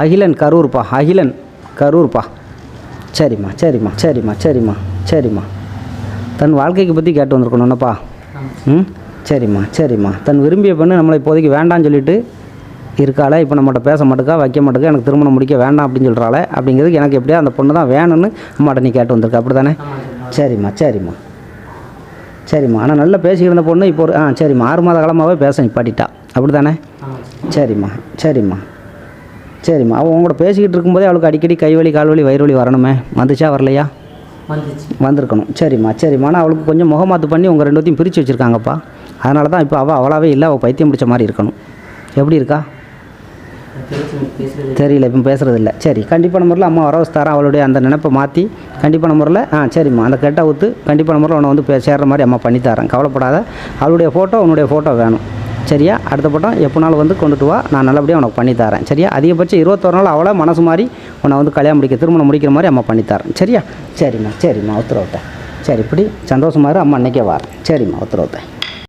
அகிலன் கரூர்ப்பா அகிலன் கரூர்ப்பா சரிம்மா சரிம்மா சரிம்மா சரிம்மா சரிம்மா. தன் வாழ்க்கைக்கு பற்றி கேட்டு வந்திருக்கணும்னப்பா ம்? சரிம்மா சரிம்மா. தன் விரும்பிய பெண்ணு நம்மளை இப்போதைக்கு வேண்டாம்னு சொல்லிட்டு இருக்காளே இப்போ நம்மகிட்ட பேச மாட்டுக்கா வைக்க மாட்டுக்கா எனக்கு திருமணம் முடிக்க வேண்டாம் அப்படின்னு சொல்கிறாளே அப்படிங்கிறதுக்கு எனக்கு எப்படியா அந்த பொண்ணு தான் வேணும்னு அம்மாட்ட நீ கேட்டு வந்திருக்க அப்படி தானே சரிம்மா சரிம்மா. சரிம்மா. ஆனால் நல்லா பேசிக்கிட்டு இருந்த பொண்ணு இப்போ ஒரு ஆ சரிம்மா. ஆறு மாத காலமாகவே பேச நிப்பாட்டிட்டா அப்படி தானே சரிம்மா சரிம்மா. சரிம்மா. அவள் உங்களோட பேசிக்கிட்டு இருக்கும்போதே அவளுக்கு அடிக்கடி கை வலி கால் வலி வயிறு வலி வரணுமே. வந்துச்சா வரலையா? வந்துச்சு. வந்திருக்கணும். சரிம்மா சரிம்மா. ஆனால் அவளுக்கு கொஞ்சம் முகமாத்து பண்ணி உங்கள் ரெண்டுத்தையும் பிரித்து வச்சுருக்காங்கப்பா. அதனால தான் இப்போ அவள் அவளாவே இல்லை அவள் பைத்தியம் பிடிச்ச மாதிரி இருக்கணும். எப்படி இருக்கா? தெரியல இப்போ பேசுறது இல்லை சரி கண்டிப்பான முறையில் அம்மா வர தரேன். அவளுடைய அந்த நினைப்பை மாற்றி கண்டிப்பான முறையில் ஆ சரிம்மா. அந்த கெட்ட ஊத்து கண்டிப்பான முறையில் உன்னை வந்து பே- சேர்ற மாதிரி அம்மா பண்ணி தரேன். கவலைப்படாத. அவளுடைய ஃபோட்டோ உன்னுடைய ஃபோட்டோ வேணும். சரியா? அடுத்த பட்டம் எப்போனாலும் வந்து கொண்டுட்டு வா. நான் நல்லபடியாக உனக்கு பண்ணித்தரேன் சரியா? அதிகபட்சம் இருபத்தொரு நாள் அவ்வளோ மனசு மாதிரி உன்னை வந்து கல்யாணம் முடிக்க திருமணம் முடிக்கிற மாதிரி அம்மா பண்ணித்தரேன் சரியா? சரிம்மா சரிம்மா உத்தரவுட்டேன் சரி இப்படி சந்தோஷமாக அம்மா அன்றைக்கே வரேன் சரிம்மா உத்தரவிட்டேன்